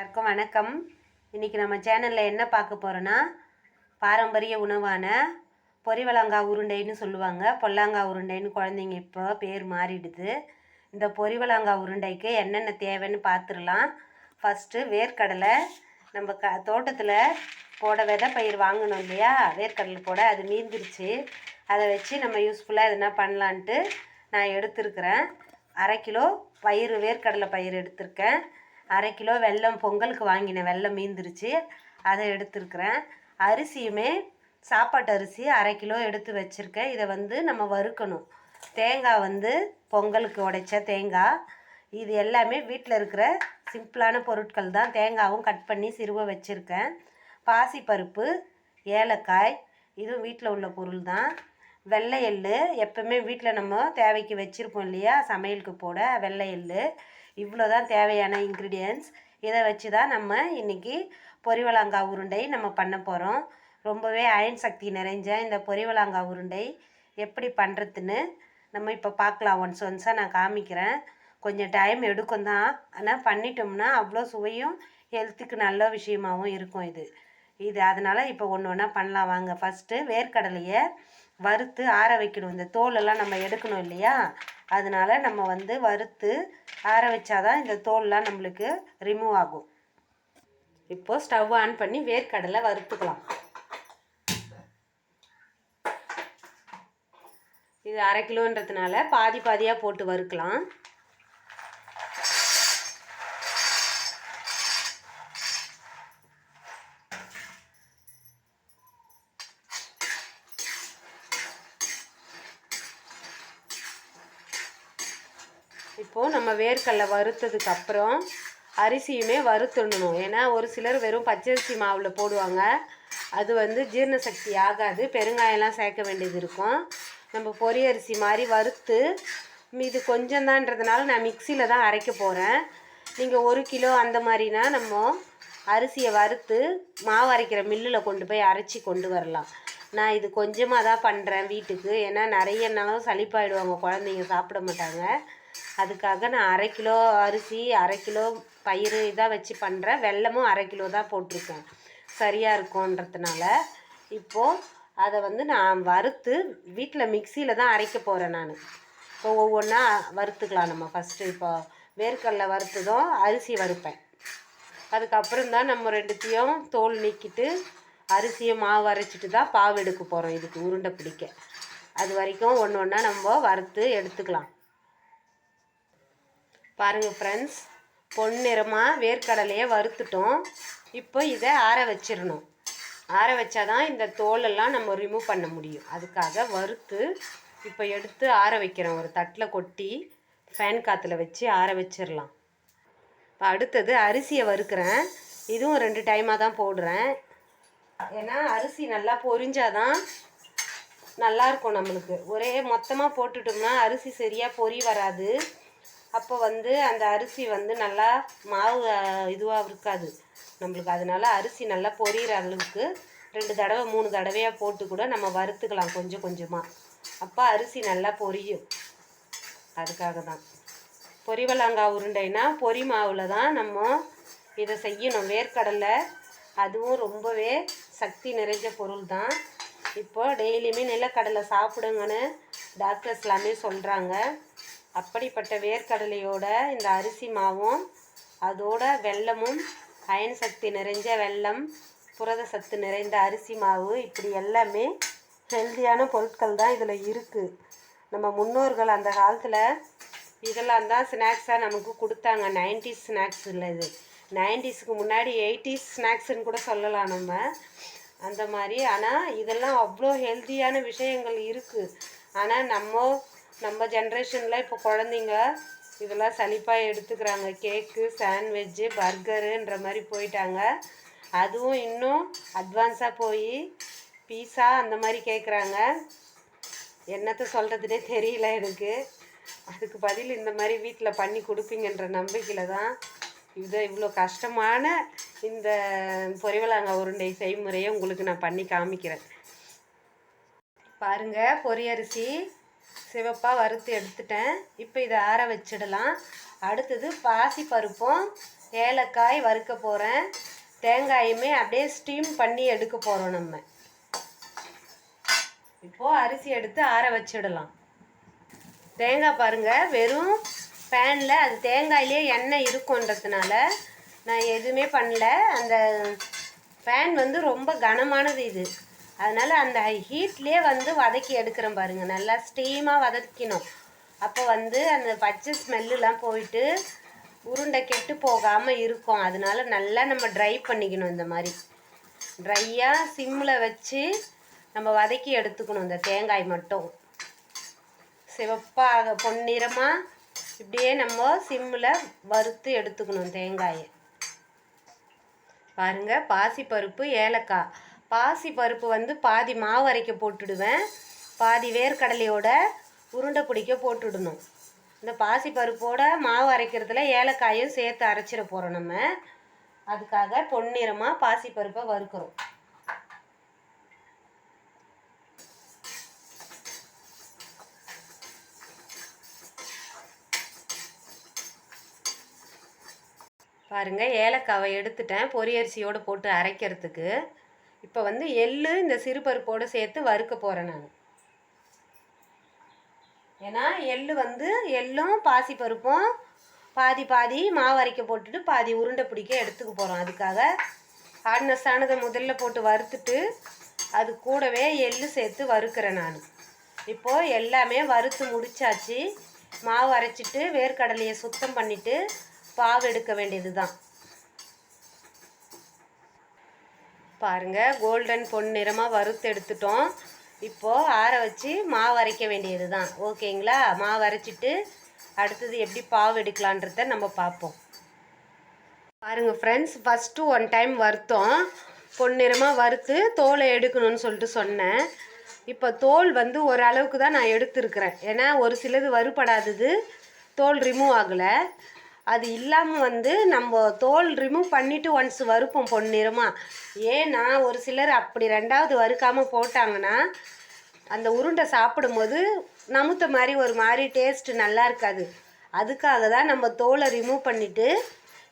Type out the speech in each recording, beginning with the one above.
எல்லாருக்கும் வணக்கம். இன்றைக்கி நம்ம சேனலில் என்ன பார்க்க போகிறோன்னா பாரம்பரிய உணவான பொரிவளங்காய் உருண்டைன்னு சொல்லுவாங்க. பொல்லாங்காய் உருண்டைன்னு குழந்தைங்க இப்போ பேர் மாறிடுது. இந்த பொரிவளங்காய் உருண்டைக்கு என்னென்ன தேவைன்னு பார்த்துடலாம் ஃபஸ்ட்டு வேர்க்கடலை நம்ம க தோட்டத்தில் போட விதை பயிர் வாங்கணும் இல்லையா? வேர்க்கடலை போட அது மீந்துருச்சு. அதை வச்சு நம்ம யூஸ்ஃபுல்லாக எதுனா பண்ணலான்ட்டு நான் எடுத்திருக்கிறேன். அரை கிலோ பயிர் வேர்க்கடலை பயிர் எடுத்திருக்கேன். அரை கிலோ வெல்லம் பொங்கலுக்கு வாங்கின வெல்லம் மீந்துருச்சு. அதை எடுத்துருக்குறேன். அரிசியுமே சாப்பாட்டு அரிசி அரை கிலோ எடுத்து வச்சுருக்கேன். இதை வந்து நம்ம வறுக்கணும். தேங்காய் வந்து பொங்கலுக்கு உடைச்ச தேங்காய். இது எல்லாமே வீட்டில் இருக்கிற சிம்பிளான பொருட்கள் தான். தேங்காவும் கட் பண்ணி சிறுவ வச்சுருக்கேன். பாசிப்பருப்பு ஏலக்காய் இதுவும் வீட்டில் உள்ள பொருள் தான். வெள்ளை எள்ளு எப்பவுமே வீட்டில் நம்ம தேவைக்கு வச்சுருப்போம் இல்லையா? சமையலுக்கு போட வெள்ளை எள்ளு இவ்வளோ தான் தேவையான இன்க்ரீடியன்ஸ் இதை வச்சு தான் நம்ம இன்றைக்கி பொரிவளாங்காய் உருண்டை நம்ம பண்ண போகிறோம் ரொம்பவே அயன் சக்தி நிறைஞ்ச இந்த பொரிவளாங்காய் உருண்டை எப்படி பண்ணுறதுன்னு நம்ம இப்போ பார்க்கலாம். ஒன்ஸ் ஒன்ஸாக நான் காமிக்கிறேன். கொஞ்சம் டைம் எடுக்கும் தான். ஆனால் பண்ணிட்டோம்னா அவ்வளோ சுவையும் ஹெல்த்துக்கு நல்ல விஷயமாகவும் இருக்கும் இது. இது அதனால் இப்போ ஒன்று ஒன்றா பண்ணலாம். வாங்க. ஃபஸ்ட்டு வேர்க்கடலையை வறுத்து ஆற வைக்கணும். இந்த தோலெல்லாம் நம்ம எடுக்கணும் இல்லையா? அதனால நம்ம வந்து வறுத்து ஆற வச்சாதான் இந்த தோல்லாம் நம்மளுக்கு ரிமூவ் ஆகும். இப்போது ஸ்டவ் ஆன் பண்ணி வேர்க்கடலை வறுத்துக்கலாம். இது அரை கிலோன்றதுனால பாதி பாதியாக போட்டு வறுக்கலாம் இப்போது நம்ம வேர்க்கடலை வறுத்ததுக்கு அப்புறம் அரிசியுமே வறுத்துடணும். ஏன்னா ஒரு சிலர் வெறும் பச்சரிசி மாவில் போடுவாங்க. அது வந்து ஜீரண சக்தி ஆகாது. பெருங்காயம்லாம் சேர்க்க வேண்டியது இருக்கும். நம்ம பொரி அரிசி மாதிரி வறுத்து இது கொஞ்சம்தான்றதுனால நான் மிக்சியில் தான் அரைக்க போகிறேன் நீங்கள் ஒரு கிலோ அந்த மாதிரினா நம்ம அரிசியை வறுத்து மாவு அரைக்கிற மில்லில் கொண்டு போய் அரைச்சி கொண்டு வரலாம். நான் இது கொஞ்சமாக தான் பண்ணுறேன் வீட்டுக்கு. ஏன்னா நிறைய நாளும் சளிப்பாயிடுவாங்க. குழந்தைங்க சாப்பிட மாட்டாங்க. அதுக்காக நான் அரை கிலோ அரிசி அரை கிலோ பயிர் இதாக வச்சு பண்ணுறேன் வெல்லமும் அரை கிலோ தான் போட்டிருக்கேன். சரியாக இருக்கும்ன்றதுனால இப்போது அதை வந்து நான் வறுத்து வீட்டில் மிக்சியில் தான் அரைக்க போகிறேன் நான். இப்போ ஒவ்வொன்றா வறுத்துக்கலாம் நம்ம ஃபஸ்ட்டு இப்போ வேர்க்கடலை வறுத்ததும் அரிசி வறுப்பேன். அதுக்கப்புறம் தான் நம்ம ரெண்டுத்தையும் தோல் நீக்கிட்டு அரிசியை மாவு அரைச்சிட்டு தான் பாவு எடுக்க போகிறோம் இதுக்கு உருண்டை பிடிக்க. அது வரைக்கும் ஒன்று ஒன்றா நம்ம வறுத்து எடுத்துக்கலாம். பாருங்கள் ஃப்ரெண்ட்ஸ் பொன்னிறமாக வேர்க்கடலையை வறுத்துட்டோம். இப்போ இதை ஆற வச்சிடணும். ஆற வச்சா தான் இந்த தோலெல்லாம் நம்ம ரிமூவ் பண்ண முடியும். அதுக்காக வறுத்து இப்போ எடுத்து ஆற வைக்கிறேன். ஒரு தட்டில் கொட்டி ஃபேன் காற்றுல வச்சு ஆற வச்சிடலாம். இப்போ அடுத்தது அரிசியை வறுக்கிறேன். இதுவும் ரெண்டு டைமாக தான் போடுறேன். ஏன்னா அரிசி நல்லா பொரிஞ்சாதான் நல்லாயிருக்கும் நம்மளுக்கு. ஒரே மொத்தமாக போட்டுட்டோம்னா அரிசி சரியாக பொரி வராது. அப்போ வந்து அந்த அரிசி வந்து நல்லா மாவு இதுவாக இருக்காது. நம்மளுக்கு அதனால அரிசி நல்லா பொரியிற அளவுக்கு ரெண்டு தடவை மூணு தடவையாக போட்டு கூட நம்ம வறுத்துக்கலாம் கொஞ்சம் கொஞ்சமாக அப்போ அரிசி நல்லா பொரியும். அதுக்காக தான். பொரிவலாங்காய் உருண்டைனா பொரி மாவில் தான் நம்ம இதை செய்யணும். வேர்க்கடலை அதுவும் ரொம்பவே சக்தி நிறைஞ்ச பொருள் தான். இப்போ டெய்லியுமே நிலக்கடலை சாப்பிடுங்கன்னு டாக்டர்ஸ் எல்லாமே சொல்கிறாங்க அப்படிப்பட்ட வேர்க்கடலையோட இந்த அரிசி மாவும் அதோட வெல்லமும் அயன் சக்தி நிறைஞ்ச வெல்லம் புரத சத்து நிறைந்த அரிசி மாவு இப்படி எல்லாமே ஹெல்தியான பொருட்கள் தான் இதில் இருக்குது நம்ம முன்னோர்கள் அந்த காலத்தில் இதெல்லாம் தான் ஸ்நாக்ஸாக நமக்கு கொடுத்தாங்க. நைன்டிஸ் ஸ்நாக்ஸ் இல்லை இது. நைன்டிஸ்க்கு முன்னாடி எயிட்டிஸ் ஸ்நாக்ஸ்ன்னு கூட சொல்லலாம் நம்ம. அந்த மாதிரி. ஆனால் இதெல்லாம் அவ்வளோ ஹெல்த்தியான விஷயங்கள் இருக்குது ஆனால் நம்ம நம்ம ஜென்ரேஷனில் இப்போ குழந்தைங்க இதெல்லாம் சலிப்பாக எடுத்துக்கிறாங்க. கேக்கு சாண்ட்வெஜ்ஜு பர்கருன்ற மாதிரி போயிட்டாங்க. அதுவும் இன்னும் அட்வான்ஸாக போய் பீஸா அந்த மாதிரி கேட்குறாங்க என்னத்தை சொல்கிறதுனே தெரியல எனக்கு. அதுக்கு பதில் இந்த மாதிரி வீட்டில் பண்ணி கொடுப்பீங்கன்ற நம்பிக்கையில் தான் இதை இவ்வளோ கஷ்டமான இந்த பொரிவலாங்காய் உருண்டை செய்முறையை உங்களுக்கு நான் பண்ணி காமிக்கிறேன். பாருங்கள் பொரியரிசி சிவப்பாக வறுத்து எடுத்துட்டேன். இப்போ இதை ஆற வச்சிடலாம். அடுத்தது பாசி பருப்பும் ஏலக்காய் வறுக்க போகிறேன் தேங்காயுமே அப்படியே ஸ்டீம் பண்ணி எடுக்க போகிறோம் நம்ம. இப்போது அரிசி எடுத்து ஆற வச்சிடலாம். தேங்காய் பாருங்கள் வெறும் பேனில் அது தேங்காயிலே எண்ணெய் இருக்குன்றதுனால நான் எதுவுமே பண்ணல. அந்த பேன் வந்து ரொம்ப கனமானது இது. அதனால் அந்த ஹீட்லேயே வந்து வதக்கி எடுக்கிறோம் பாருங்கள் நல்லா ஸ்டீமாக வதக்கணும் அப்போ வந்து அந்த பச்சை ஸ்மெல்லுலாம் போயிட்டு உருண்டை கெட்டு போகாமல் இருக்கும். அதனால நல்லா நம்ம ட்ரை பண்ணிக்கணும் இந்த மாதிரி. ட்ரையாக சிம்மில் வச்சு நம்ம வதக்கி எடுத்துக்கணும் இந்த தேங்காய் மட்டும். சிவப்பாக பொன்னிறமாக இப்படியே நம்ம சிம்மில் வறுத்து எடுத்துக்கணும் தேங்காயை. பாருங்கள் பாசிப்பருப்பு ஏலக்காய். பாசிப்பருப்பு வந்து பாதி மாவு அரைக்க போட்டுடுவேன். பாதி வேர்க்கடலையோட உருண்டை பிடிக்க போட்டுடணும். இந்த பாசிப்பருப்போட மாவு அரைக்கிறதுல ஏலக்காயும் சேர்த்து அரைச்சிட போகிறோம் நம்ம. அதுக்காக பொன்னிறமாக பாசிப்பருப்பை வறுக்கிறோம். பாருங்கள் ஏலக்காவை எடுத்துட்டேன் பொரியரிசியோடு போட்டு அரைக்கிறதுக்கு. இப்போ வந்து எள்ளு இந்த சிறுபருப்போடு சேர்த்து வறுக்க போகிறேன் நான். ஏன்னா எள்ளு வந்து எள்ளும் பாசிப்பருப்பும் பாதி பாதி மாவு அரைக்க போட்டுட்டு பாதி உருண்டை பிடிக்க எடுத்துக்க போகிறோம் அதுக்காக ஹார்ட்னஸானதை முதல்ல போட்டு வறுத்துட்டு அது கூடவே எள்ளு சேர்த்து வறுக்கிறேன் நான். இப்போது எல்லாமே வறுத்து முடிச்சாச்சு. மாவு அரைச்சிட்டு வேர்க்கடலையை சுத்தம் பண்ணிவிட்டு பாவு எடுக்க வேண்டியது தான் பாருங்கள் கோல்டன் பொன் நிறமாக வறுத்து எடுத்துட்டோம். இப்போது ஆற வச்சு மாவு அரைக்க வேண்டியது தான் ஓகேங்களா? மாவு அரைச்சிட்டு அடுத்தது எப்படி பாவு எடுக்கலான்றத நம்ம பார்ப்போம். பாருங்கள் ஃப்ரெண்ட்ஸ் ஃபஸ்ட்டு ஒன் டைம் வறுத்தோம். பொன்னிறமாக வறுத்து தோலை எடுக்கணும்னு சொல்லிட்டு சொன்னேன். இப்போ தோல் வந்து ஓரளவுக்கு தான் நான் எடுத்துருக்கிறேன். ஏன்னா ஒரு சிலது வறுபடாதது. தோல் ரிமூவ் ஆகலை. அது இல்லாமல் வந்து நம்ம தோல் ரிமூவ் பண்ணிவிட்டு ஒன்ஸ் வறுப்போம் பொன்னிறமாக ஏன்னா ஒரு சிலர் அப்படி ரெண்டாவது வறுக்காமல் போட்டாங்கன்னா அந்த உருண்டை சாப்பிடும்போது நமுத்த மாதிரி ஒரு மாதிரி டேஸ்ட்டு நல்லா இருக்காது. அதுக்காக தான் நம்ம தோலை ரிமூவ் பண்ணிவிட்டு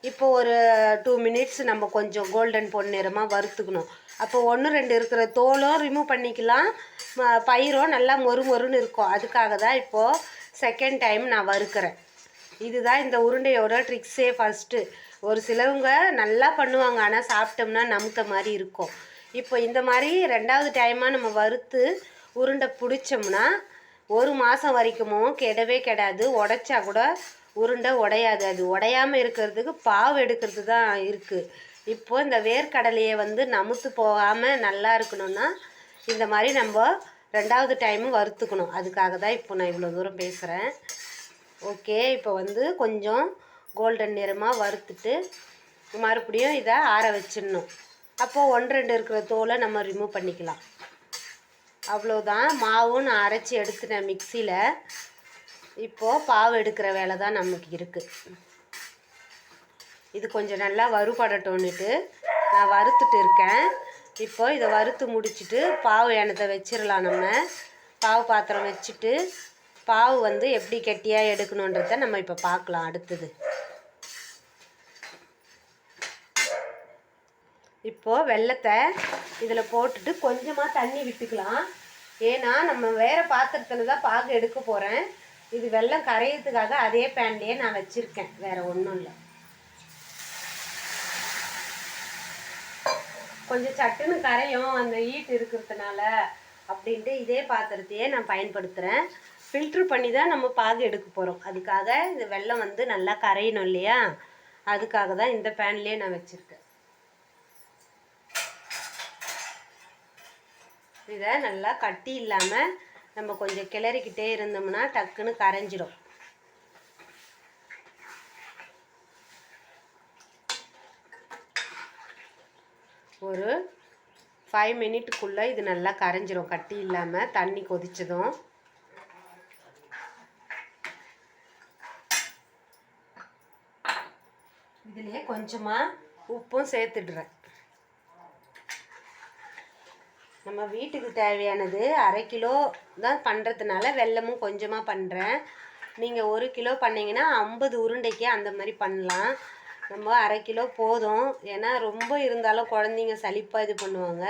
இப்போ ஒரு டூ மினிட்ஸ் நம்ம கொஞ்சம் கோல்டன் பொன்னிறமாக வறுத்துக்கணும். அப்போ ஒன்று ரெண்டு இருக்கிற தோலும் ரிமூவ் பண்ணிக்கலாம். ம- பயிரும் நல்லா மொறு மொறுன்னு இருக்கும். அதுக்காக தான் இப்போது செகண்ட் டைம் நான் வறுக்கிறேன். இதுதான் இந்த உருண்டையோட ட்ரிக்ஸே ஃபஸ்ட்டு ஒரு சிலவங்க நல்லா பண்ணுவாங்க ஆனால் சாப்பிட்டோம்னா நமுத்த மாதிரி இருக்கும். இப்போ இந்த மாதிரி ரெண்டாவது டைமாக நம்ம வறுத்து உருண்டை பிடிச்சோம்னா ஒரு மாதம் வரைக்குமும் கெடவே கெடாது. உடைச்சா கூட உருண்டை உடையாது. அது உடையாமல் இருக்கிறதுக்கு பாவு எடுக்கிறது தான் இருக்குது இப்போது இந்த வேர்க்கடலையை வந்து நமுத்து போகாமல் நல்லா இருக்கணும்னா இந்த மாதிரி நம்ம ரெண்டாவது டைமும் வறுத்துக்கணும். அதுக்காக தான் இப்போ நான் இவ்வளோ தூரம் பேசுகிறேன் ஓகே இப்போ வந்து கொஞ்சம் கோல்டன் நிறமாக வறுத்துட்டு மறுபடியும் இதை ஆற வச்சிடணும். அப்போது ஒன்று ரெண்டு இருக்கிற தோலை நம்ம ரிமூவ் பண்ணிக்கலாம். அவ்வளோதான் மாவும் நான் அரைச்சி எடுத்துட்டேன் மிக்சியில் இப்போது பாவு எடுக்கிற வேலை தான் நமக்கு இருக்குது இது கொஞ்சம் நல்லா வறுபடட்டோன்னுட்டு நான் வறுத்துட்டு இருக்கேன். இப்போ இதை வறுத்து முடிச்சிட்டு பாவு எண்ணத்தை வச்சிடலாம் நம்ம. பாவு பாத்திரம் வச்சுட்டு பாவு வந்து எப்படி கெட்டியாக எடுக்கணுன்றத நம்ம இப்போ பார்க்கலாம் அடுத்தது. இப்போது வெள்ளத்தை இதில் போட்டுட்டு கொஞ்சமாக தண்ணி விட்டுக்கலாம். ஏன்னா நம்ம வேறு பாத்திரத்தில் தான் பாகு எடுக்க போகிறேன் இது வெள்ளம் கரையிறதுக்காக அதே பேன்லேயே நான் வச்சுருக்கேன். வேறு ஒன்றும் இல்லை. கொஞ்சம் சட்டுன்னு கரையும் அந்த ஈட்டு இருக்கிறதுனால அப்படின்ட்டு இதே பாத்திரத்தையே நான் பயன்படுத்துகிறேன் ஃபில்ட்ரு பண்ணி தான் நம்ம பாகு எடுக்க போகிறோம் அதுக்காக இந்த வெள்ளம் வந்து நல்லா கரையணும் இல்லையா? அதுக்காக தான் இந்த பேன்லேயே நான் வச்சுருக்கேன். இதை நல்லா கட்டி இல்லாமல் நம்ம கொஞ்சம் கிளறிக்கிட்டே இருந்தோம்னா டக்குன்னு கரைஞ்சிடும். ஒரு ஃபைவ் மினிட்டுக்குள்ளே இது நல்லா கரைஞ்சிரும். கட்டி இல்லாமல் தண்ணி கொதிச்சதும். இதுலேயே கொஞ்சமாக உப்பும் சேர்த்துடுறேன். நம்ம வீட்டுக்கு தேவையானது அரை கிலோ தான் பண்ணுறதுனால வெல்லமும் கொஞ்சமாக பண்ணுறேன் நீங்கள் ஒரு கிலோ பண்ணிங்கன்னா ஐம்பது உருண்டைக்கு அந்த மாதிரி பண்ணலாம். நம்ம அரை கிலோ போதும். ஏன்னா ரொம்ப இருந்தாலும் குழந்தைங்க சலிப்பாக இது பண்ணுவாங்க.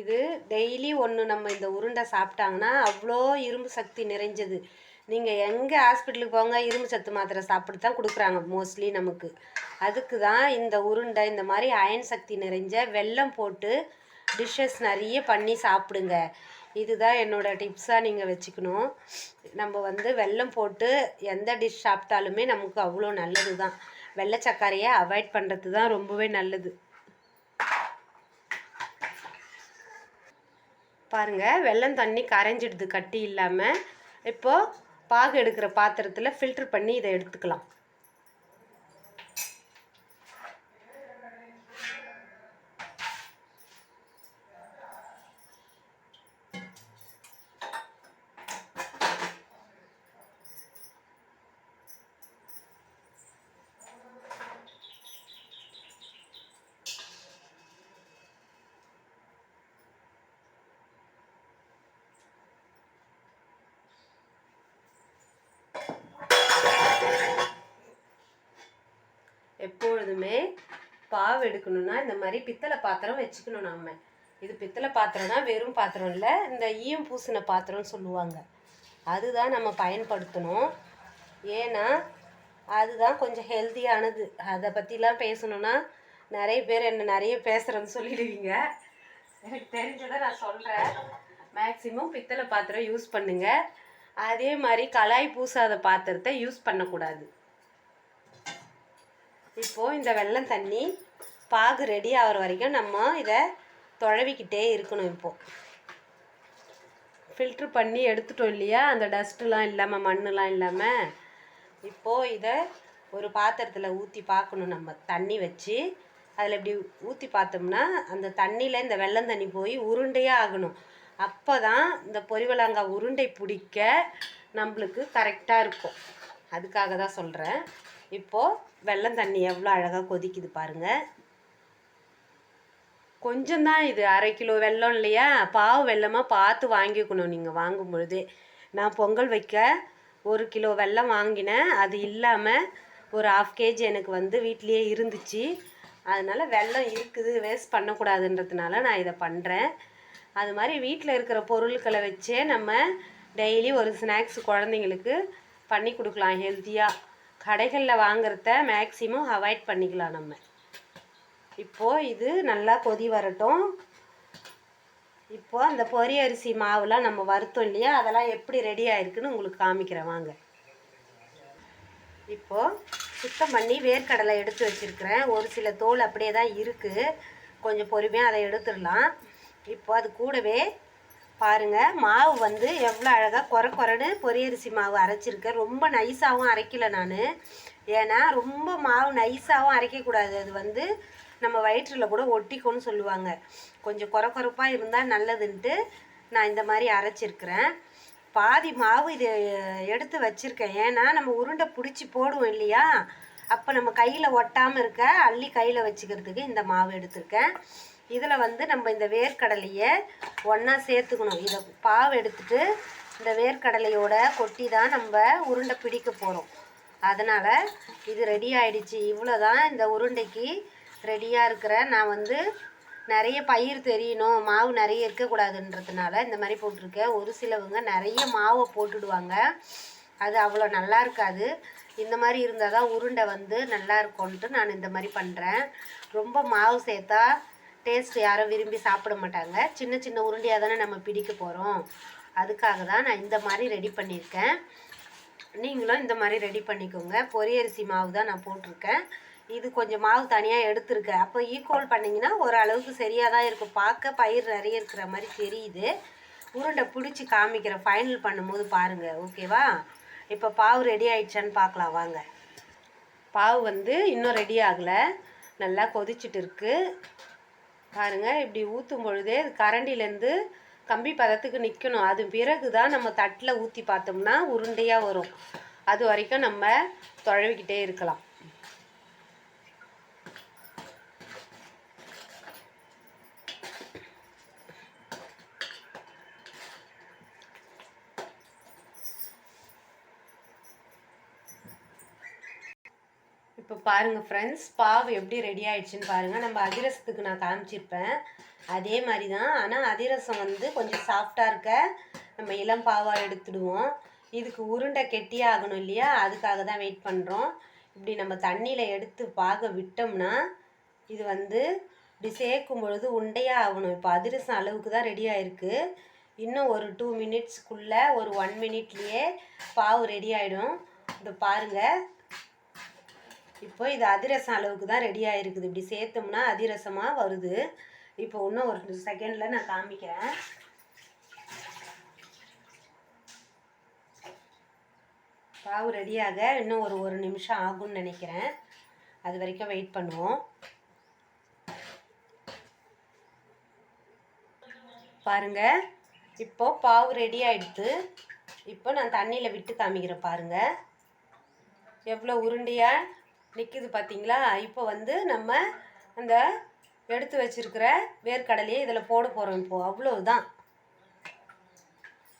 இது டெய்லி ஒன்று நம்ம இந்த உருண்டை சாப்பிட்டாங்கன்னா அவ்வளோ இரும்பு சக்தி நிறைஞ்சது. நீங்கள் எங்கே ஹாஸ்பிட்டலுக்கு போங்க இரும்பு சத்து மாத்திரை சாப்பிட்டு தான் கொடுக்குறாங்க மோஸ்ட்லி நமக்கு. அதுக்கு தான் இந்த உருண்டை இந்த மாதிரி அயன் சக்தி நிறைஞ்ச வெல்லம் போட்டு டிஷ்ஷஸ் நிறைய பண்ணி சாப்பிடுங்க. இதுதான் என்னோட டிப்ஸாக நீங்கள் வச்சுக்கணும். நம்ம வந்து வெல்லம் போட்டு எந்த டிஷ் சாப்பிட்டாலுமே நமக்கு அவ்வளோ நல்லது தான் வெள்ளை சர்க்கரையை அவாய்ட் பண்ணுறது தான் ரொம்பவே நல்லது. பாருங்கள் வெள்ளம் தண்ணி கரைஞ்சிடுது கட்டி இல்லாமல் இப்போது பாகு எடுக்கிற பாத்திரத்தில் ஃபில்ட்ரு பண்ணி இதை எடுத்துக்கலாம். எப்பொழுதுமே பாவு எடுக்கணும்னா இந்த மாதிரி பித்தளை பாத்திரம் வச்சுக்கணும் நம்ம. இது பித்தளை பாத்திரம்னா வெறும் பாத்திரம் இல்லை இந்த ஈயம் பூசின பாத்திரம்னு சொல்லுவாங்க. அதுதான் நம்ம பயன்படுத்தணும். ஏன்னா அதுதான் கொஞ்சம் ஹெல்த்தியானது அதை பற்றிலாம் பேசணுன்னா நிறைய பேர் என்ன நிறைய பேசுகிறேன்னு சொல்லிடுவீங்க. எனக்கு தெரிஞ்சதை நான் சொல்கிறேன் மேக்ஸிமம் பித்தளை பாத்திரம் யூஸ் பண்ணுங்கள் அதே மாதிரி கலாய் பூசாத பாத்திரத்தை யூஸ் பண்ணக்கூடாது. இப்போது இந்த வெள்ளம் தண்ணி பாகு ரெடி ஆகிற வரைக்கும் நம்ம இதை தொழவிக்கிட்டே இருக்கணும் இப்போது ஃபில்ட்ரு பண்ணி எடுத்துட்டோம் இல்லையா? அந்த டஸ்ட்டுலாம் இல்லாமல் மண்ணெலாம் இல்லாமல் இப்போது இதை ஒரு பாத்திரத்தில் ஊற்றி பார்க்கணும் நம்ம. தண்ணி வச்சு அதில் இப்படி ஊற்றி பார்த்தோம்னா அந்த தண்ணியில் இந்த வெள்ளம் தண்ணி போய் உருண்டையாக ஆகணும். அப்போ தான் இந்த பொரிவலாங்காய் உருண்டை பிடிக்க நம்மளுக்கு கரெக்டாக இருக்கும். அதுக்காக தான் சொல்கிறேன் இப்போது வெள்ளம் தண்ணி எவ்வளோ அழகாக கொதிக்குது பாருங்கள் கொஞ்சம் தான் இது அரை கிலோ வெல்லம் இல்லையா? பாவு வெல்லமாக பார்த்து வாங்கிக்கணும் நீங்கள் வாங்கும் பொழுது நான் பொங்கல் வைக்க ஒரு கிலோ வெல்லம் வாங்கினேன். அது இல்லாமல் ஒரு ஆஃப் கேஜி எனக்கு வந்து வீட்லேயே இருந்துச்சு. அதனால் வெல்லம் இருக்குது வேஸ்ட் பண்ணக்கூடாதுன்றதுனால நான் இதை பண்ணுறேன் அது மாதிரி வீட்டில் இருக்கிற பொருட்களை வச்சே நம்ம டெய்லி ஒரு ஸ்நாக்ஸ் குழந்தைங்களுக்கு பண்ணி கொடுக்கலாம் ஹெல்த்தியாக கடைகளில் வாங்குறத மேக்ஸிமம் அவாய்ட் பண்ணிக்கலாம் நம்ம. இப்போது இது நல்லா கொதி வரட்டும். இப்போது அந்த பொரி அரிசி மாவுலாம் நம்ம வறுத்தோம் இல்லையா? அதெல்லாம் எப்படி ரெடி ஆயிருக்குன்னு உங்களுக்கு காமிக்கிறேன் வாங்க. இப்போது சுத்தம் பண்ணி வேர்க்கடலை எடுத்து வச்சுருக்கிறேன். ஒரு சில தோல் அப்படியே தான் இருக்குது கொஞ்சம் பொறுமையாக அதை எடுத்துடலாம். இப்போ அது கூடவே பாருங்கள் மாவு வந்து எவ்வளோ அழகாக குறை குறைன்னு பொரியரிசி மாவு அரைச்சிருக்கேன். ரொம்ப நைஸாகவும் அரைக்கல நான். ஏன்னா ரொம்ப மாவு நைஸாகவும் அரைக்கக்கூடாது. அது வந்து நம்ம வயிற்றில் கூட ஒட்டிக்கும்னு சொல்லுவாங்க. கொஞ்சம் குறை குறைப்பாக இருந்தால் நல்லதுன்ட்டு நான் இந்த மாதிரி அரைச்சிருக்கிறேன். பாதி மாவு இது எடுத்து வச்சுருக்கேன். ஏன்னா நம்ம உருண்டை பிடிச்சி போடுவோம் இல்லையா? அப்போ நம்ம கையில் ஒட்டாமல் இருக்க அள்ளி கையில் வச்சுக்கிறதுக்கு இந்த மாவு எடுத்திருக்கேன். இதில் வந்து நம்ம இந்த வேர்க்கடலையை ஒன்றா சேர்த்துக்கணும். இதை பாவு எடுத்துட்டு இந்த வேர்க்கடலையோட கொட்டி தான் நம்ம உருண்டை பிடிக்க போகிறோம் அதனால் இது ரெடி ஆயிடுச்சு. இவ்வளோ தான் இந்த உருண்டைக்கு ரெடியாக இருக்கிற நான் வந்து நிறைய பயிர் தெரியணும். மாவு நிறைய இருக்கக்கூடாதுன்றதுனால இந்த மாதிரி போட்டிருக்கேன் ஒரு சிலவங்க நிறைய மாவை போட்டுடுவாங்க. அது அவ்வளோ நல்லா இருக்காது. இந்த மாதிரி இருந்தால் தான் உருண்டை வந்து நல்லா இருக்கும்ன்ட்டு நான் இந்த மாதிரி பண்ணுறேன் ரொம்ப மாவு சேர்த்தா டேஸ்ட் யாரும் விரும்பி சாப்பிட மாட்டாங்க. சின்ன சின்ன உருண்டையாக தானே நம்ம பிடிக்க போகிறோம் அதுக்காக தான் நான் இந்த மாதிரி ரெடி பண்ணியிருக்கேன். நீங்களும் இந்த மாதிரி ரெடி பண்ணிக்கோங்க. பொரியரிசி மாவு தான் நான் போட்டிருக்கேன். இது கொஞ்சம் மாவு தனியாக எடுத்துருக்கேன். அப்போ ஈக்குவல் பண்ணிங்கன்னா ஓரளவுக்கு சரியாக தான் இருக்கும். பார்க்க பயிர் நிறைய இருக்கிற மாதிரி தெரியுது. உருண்டை பிடிச்சி காமிக்கிற ஃபைனல் பண்ணும்போது பாருங்கள் ஓகேவா? இப்போ பாவு ரெடி ஆயிடுச்சான்னு பார்க்கலாம். வாங்க. பாவு வந்து இன்னும் ரெடி ஆகலை. நல்லா கொதிச்சுட்டு இருக்குது பாருங்கள் இப்படி ஊற்றும் பொழுதே அது கரண்டிலேருந்து கம்பி பதத்துக்கு நிற்கணும் அது பிறகு தான் நம்ம தட்டில் ஊற்றி பார்த்தோம்னா உருண்டையாக வரும். அது வரைக்கும் நம்ம தொழவிக்கிட்டே இருக்கலாம் இப்போ பாருங்கள் ஃப்ரெண்ட்ஸ் பாவு எப்படி ரெடி ஆயிடுச்சுன்னு பாருங்கள் நம்ம அதிரசத்துக்கு நான் காமிச்சிருப்பேன். அதே மாதிரி தான் ஆனால் அதிரசம் வந்து கொஞ்சம் சாஃப்டாக இருக்க நம்ம இளம் பாவாக எடுத்துடுவோம். இதுக்கு உருண்டை கெட்டியாக ஆகணும் இல்லையா? அதுக்காக தான் வெயிட் பண்ணுறோம் இப்படி நம்ம தண்ணியில் எடுத்து பாக விட்டோம்னா இது வந்து இப்படி சேர்க்கும் பொழுது உண்டையாக ஆகணும். இப்போ அதிரசம் அளவுக்கு தான் ரெடி ஆயிருக்கு. இன்னும் ஒரு டூ மினிட்ஸ்க்குள்ளே ஒரு ஒன் மினிட்லேயே பாவு ரெடி ஆகிடும் இதை பாருங்கள் இப்போ இது அதிரசம் அளவுக்கு தான் ரெடி ஆகிருக்குது இப்படி சேர்த்தோம்னா அதிரசமாக வருது. இப்போ இன்னும் ஒரு செகண்டில் நான் காமிக்கிறேன். பாவு ரெடியாக இன்னும் ஒரு ஒரு நிமிஷம் ஆகும்னு நினைக்கிறேன். அது வரைக்கும் வெயிட் பண்ணுவோம். பாருங்க இப்போ பாவு ரெடி ஆகிடுத்து இப்போ நான் தண்ணியில் விட்டு காமிக்கிறேன் பாருங்கள் எவ்வளோ உருண்டையாக நிற்கிது பார்த்தீங்களா இப்போ வந்து நம்ம அந்த எடுத்து வச்சிருக்கிற வேர்க்கடலையை இதில் போட போகிறோம் இப்போது அவ்வளோதான்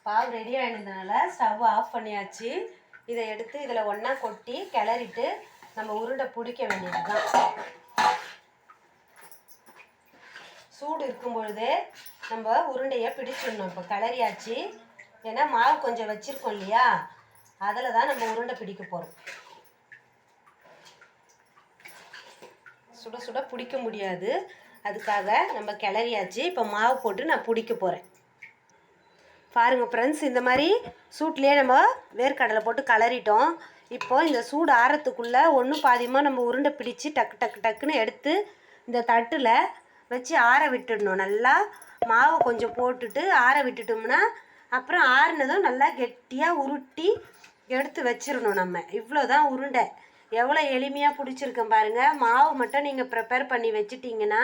பால் ரெடி ஆகினதுனால ஸ்டவ் ஆஃப் பண்ணியாச்சு. இதை எடுத்து இதில் ஒன்றா கொட்டி கிளறிட்டு நம்ம உருண்டை பிடிக்க வேண்டியது தான் சூடு இருக்கும்பொழுதே நம்ம உருண்டையை பிடிச்சிடணும். இப்போ கிளறியாச்சு. ஏன்னா மாவு கொஞ்சம் வச்சுருக்கோம் இல்லையா? அதில் தான் நம்ம உருண்டை பிடிக்க போகிறோம் சுட சுட பிடிக்க முடியாது. அதுக்காக நம்ம கிளறியாச்சு. இப்போ மாவு போட்டு நான் பிடிக்க போகிறேன் பாருங்கள் ஃப்ரெண்ட்ஸ் இந்த மாதிரி சூட்லேயே நம்ம வேர்க்கடலை போட்டு கலரிட்டோம் இப்போ இந்த சூடு ஆறத்துக்குள்ளே ஒன்றும் பாதியமாக நம்ம உருண்டை பிடிச்சி டக்கு டக்கு டக்குன்னு எடுத்து இந்த தட்டில் வச்சு ஆற விட்டுடணும். நல்லா மாவை கொஞ்சம் போட்டுட்டு ஆற விட்டுட்டோம்னா அப்புறம் ஆறுனதும் நல்லா கெட்டியாக உருட்டி எடுத்து வச்சிடணும் நம்ம. இவ்வளோ தான் உருண்டை. எவ்வளோ எளிமையாக பிடிச்சிருக்கேன் பாருங்கள் மாவு மட்டும் நீங்கள் ப்ரிப்பேர் பண்ணி வச்சுட்டிங்கன்னா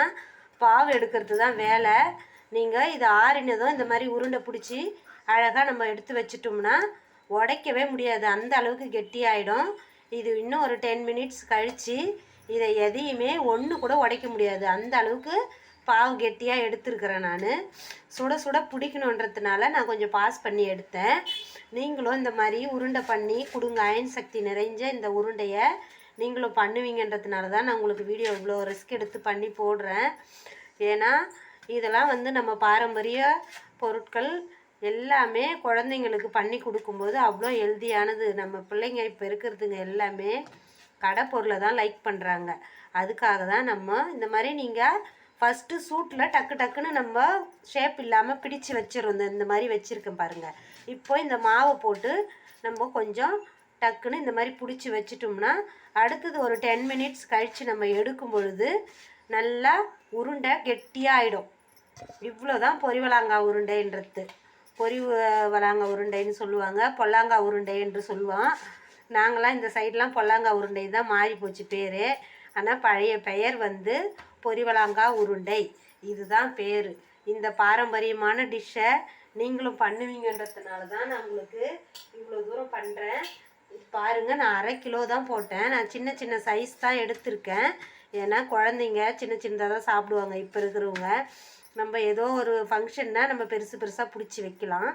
பாவு எடுக்கிறது தான் வேலை. நீங்கள் இது ஆறினதும் இந்த மாதிரி உருண்டை பிடிச்சி அழகாக நம்ம எடுத்து வச்சிட்டோம்னா உடைக்கவே முடியாது. அந்த அளவுக்கு கெட்டியாயிடும். இது இன்னும் ஒரு டென் மினிட்ஸ் கழித்து இதை எதையுமே ஒன்று கூட உடைக்க முடியாது. அந்த அளவுக்கு பாவு கெட்டியாக எடுத்துருக்கிறேன் நான். சுட சுட பிடிக்கணுன்றதுனால நான் கொஞ்சம் பாஸ் பண்ணி எடுத்தேன். நீங்களும் இந்த மாதிரி உருண்டை பண்ணி கொடுங்க. அயன் சக்தி நிறைஞ்ச இந்த உருண்டையை நீங்களும் பண்ணுவீங்கன்றதுனால தான் நான் உங்களுக்கு வீடியோ இவ்வளோ ரிஸ்க் எடுத்து பண்ணி போடுறேன். ஏன்னா இதெல்லாம் வந்து நம்ம பாரம்பரிய பொருட்கள் எல்லாமே குழந்தைங்களுக்கு பண்ணி கொடுக்கும்போது அவ்வளோ ஹெல்தியானது நம்ம பிள்ளைங்க இப்போ இருக்கிறதுங்க எல்லாமே கடை பொருளை தான் லைக் பண்ணுறாங்க அதுக்காக தான் நம்ம இந்த மாதிரி நீங்கள் ஃபஸ்ட்டு சூட்டில் டக்கு டக்குன்னு நம்ம ஷேப் இல்லாமல் பிடிச்சு வச்சிடும் இந்த இந்த மாதிரி வச்சுருக்கேன் பாருங்கள் இப்போ இந்த மாவை போட்டு நம்ம கொஞ்சம் டக்குன்னு இந்த மாதிரி பிடிச்சி வச்சிட்டோம்னா அடுத்தது ஒரு டென் மினிட்ஸ் கழித்து நம்ம எடுக்கும் பொழுது நல்லா உருண்டை கெட்டியாகிடும் இவ்வளோ தான் பொறிவலாங்காய் உருண்டைன்றது. பொரி வளாங்காய் உருண்டைன்னு சொல்லுவாங்க. பொல்லாங்காய் உருண்டை என்று சொல்லுவோம். நாங்களாம் இந்த சைட்லாம் பொல்லாங்காய் உருண்டை தான் மாறி போச்சு பேர். ஆனால் பழைய பெயர் வந்து பொரிவலாங்கா உருண்டை. இதுதான் பேர். இந்த பாரம்பரியமான டிஷ்ஷை நீங்களும் பண்ணுவீங்கன்றதுனால தான் நான் உங்களுக்கு இவ்வளோ தூரம் பண்ணுறேன் பாருங்கள் நான் அரை கிலோ தான் போட்டேன். நான் சின்ன சின்ன சைஸ் தான் எடுத்திருக்கேன். ஏன்னா குழந்தைங்க சின்ன சின்னதாக தான் சாப்பிடுவாங்க இப்போ இருக்கிறவங்க. நம்ம ஏதோ ஒரு ஃபங்க்ஷன்னா நம்ம பெருசு பெருசாக பிடிச்சி வைக்கலாம்.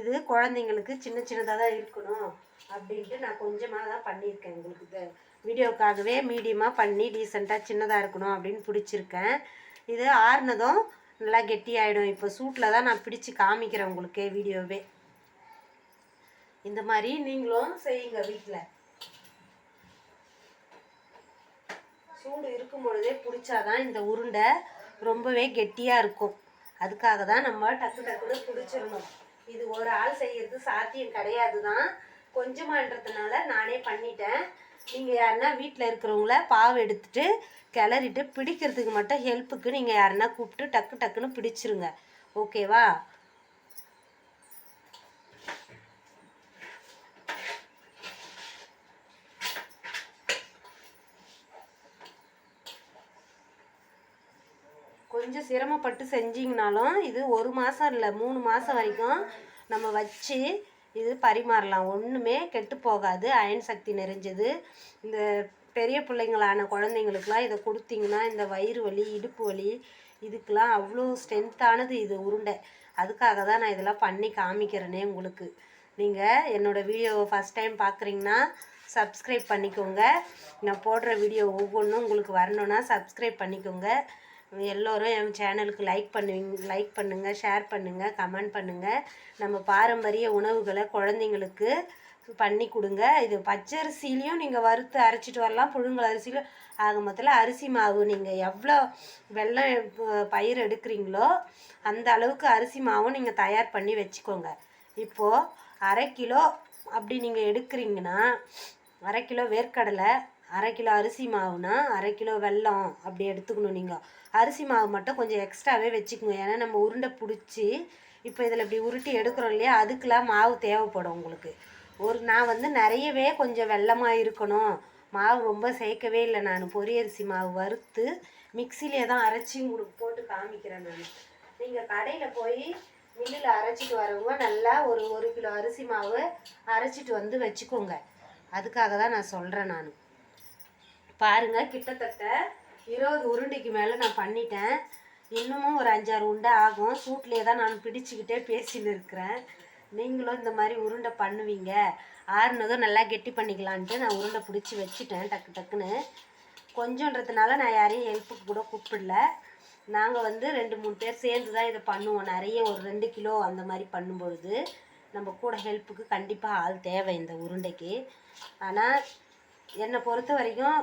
இது குழந்தைங்களுக்கு சின்ன சின்னதாக தான் இருக்கணும் அப்படின்ட்டு நான் கொஞ்சமாக தான் பண்ணியிருக்கேன் உங்களுக்கு இதை. வீடியோக்காகவே மீடியமாக பண்ணி டீசெண்டாக சின்னதாக இருக்கணும் அப்படின்னு பிடிச்சிருக்கேன். இது ஆறுனதும் நல்லா கெட்டியாயிடும். இப்போ சூட்டில் தான் நான் பிடிச்சி காமிக்கிறேன் உங்களுக்கே வீடியோவே. இந்த மாதிரி நீங்களும் செய்யுங்க வீட்டில் சூடு இருக்கும் பொழுதே பிடிச்சாதான் இந்த உருண்டை ரொம்பவே கெட்டியாக இருக்கும். அதுக்காக தான் நம்ம டக்கு டக்குன்னு பிடிச்சிடணும். இது ஒரு ஆள் செய்யறது சாத்தியம் கிடையாது தான் கொஞ்சமான்றதுனால நானே பண்ணிட்டேன். நீங்கள் யாருன்னா வீட்டில் இருக்கிறவங்கள பாவு எடுத்துட்டு கிளறிட்டு பிடிக்கிறதுக்கு மட்டும் ஹெல்ப்புக்கு நீங்கள் யாருன்னா கூப்பிட்டு டக்கு டக்குன்னு பிடிச்சிருங்க. ஓகேவா கொஞ்சம் சிரமப்பட்டு செஞ்சிங்கனாலும் இது ஒரு மாதம் இல்லை மூணு மாதம் வரைக்கும் நம்ம வச்சு இது பரிமாறலாம். ஒன்றுமே கெட்டு போகாது. அயன் சக்தி நிறைஞ்சது. இந்த பெரிய பிள்ளைங்களான குழந்தைங்களுக்குலாம் இதை கொடுத்தீங்கன்னா இந்த வயிறு வலி இடுப்பு வலி இதுக்கெலாம் அவ்வளோ ஸ்ட்ரென்த்தானது இது உருண்டை. அதுக்காக தான் நான் இதெல்லாம் பண்ணி காமிக்கிறேனே உங்களுக்கு. நீங்கள் என்னோடய வீடியோவை ஃபஸ்ட் டைம் பார்க்குறீங்கன்னா சப்ஸ்கிரைப் பண்ணிக்கோங்க. நான் போடுற வீடியோ ஒவ்வொன்றும் உங்களுக்கு வரணுன்னா சப்ஸ்கிரைப் பண்ணிக்கோங்க. எல்லோரும் என் சேனலுக்கு லைக் பண்ணுவீங்க லைக் பண்ணுங்கள் ஷேர் பண்ணுங்கள் கமெண்ட் பண்ணுங்கள் நம்ம பாரம்பரிய உணவுகளை குழந்தைங்களுக்கு பண்ணி கொடுங்க. இது பச்சரிசிலையும் நீங்கள் வறுத்து அரைச்சிட்டு வரலாம் புழுங்கல் அரிசியிலும் ஆக மொத்தத்தில் அரிசி மாவு நீங்கள் எவ்வளோ வெள்ளம் பயிர் எடுக்கிறீங்களோ அந்த அளவுக்கு அரிசி மாவும் நீங்கள் தயார் பண்ணி வச்சுக்கோங்க. இப்போது அரை கிலோ அப்படி நீங்கள் எடுக்கிறீங்கன்னா அரை கிலோ வேர்க்கடலை அரை கிலோ அரிசி மாவுனா அரை கிலோ வெல்லம் அப்படி எடுத்துக்கணும் நீங்கள் அரிசி மாவு மட்டும் கொஞ்சம் எக்ஸ்ட்ராவே வச்சுக்கணும் ஏன்னா நம்ம உருண்டை பிடிச்சி இப்போ இதில் இப்படி உருட்டி எடுக்கிறோம் இல்லையா அதுக்கெலாம் மாவு தேவைப்படும் உங்களுக்கு. ஒரு நான் வந்து நிறையவே கொஞ்சம் வெள்ளமாக இருக்கணும். மாவு ரொம்ப சேர்க்கவே இல்லை நான். பொரியரிசி மாவு வறுத்து மிக்சிலே தான் அரைச்சி உங்களுக்கு போட்டு காமிக்கிறேன் நான். நீங்கள் கடையில் போய் மில்லில் அரைச்சிட்டு வரவங்க நல்லா ஒரு ஒரு கிலோ அரிசி மாவு அரைச்சிட்டு வந்து வச்சுக்கோங்க. அதுக்காக தான் நான் சொல்கிறேன் நான். பாருங்கள் கிட்டத்தட்ட இருபது உருண்டைக்கு மேலே நான் பண்ணிட்டேன். இன்னமும் ஒரு அஞ்சாறு உருண்டை ஆகும். சூட்லேயே தான் நான் பிடிச்சிக்கிட்டே பேசின்னு இருக்கிறேன். நீங்களும் இந்த மாதிரி உருண்டை பண்ணுவீங்க. ஆறுனதும் நல்லா கெட்டி பண்ணிக்கலான்ட்டு நான் உருண்டை பிடிச்சி வச்சுட்டேன் டக்கு டக்குன்னு. கொஞ்சன்றதுனால நான் யாரையும் ஹெல்ப்புக்கு கூட கூப்பிடல. நாங்கள் வந்து ரெண்டு மூணு பேர் சேர்ந்து தான் இதை பண்ணுவோம். நிறைய ஒரு ரெண்டு கிலோ அந்த மாதிரி பண்ணும்பொழுது நம்ம கூட ஹெல்ப்புக்கு கண்டிப்பாக ஆள் தேவை இந்த உருண்டைக்கு. ஆனால் என்னை பொறுத்த வரைக்கும்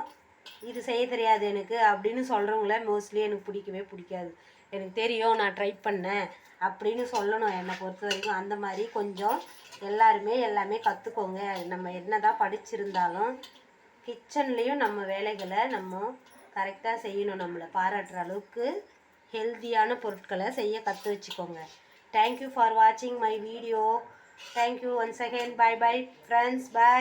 இது செய்ய தெரியாது எனக்கு அப்படின்னு சொல்கிறவங்கள மோஸ்ட்லி எனக்கு பிடிக்கவே பிடிக்காது. எனக்கு தெரியும் நான் ட்ரை பண்ணேன் அப்படின்னு சொல்லணும். என்னை பொறுத்த வரைக்கும் அந்த மாதிரி கொஞ்சம் எல்லாருமே எல்லாமே கற்றுக்கோங்க நம்ம என்ன தான் படிச்சிருந்தாலும் கிச்சன்லேயும் நம்ம வேலைகளை நம்ம கரெக்டாக செய்யணும். நம்மளை பாராட்டுற அளவுக்கு ஹெல்த்தியான பொருட்களை செய்ய கற்று வச்சுக்கோங்க. தேங்க்யூ ஃபார் வாட்சிங் my video thank you once again bye bye friends bye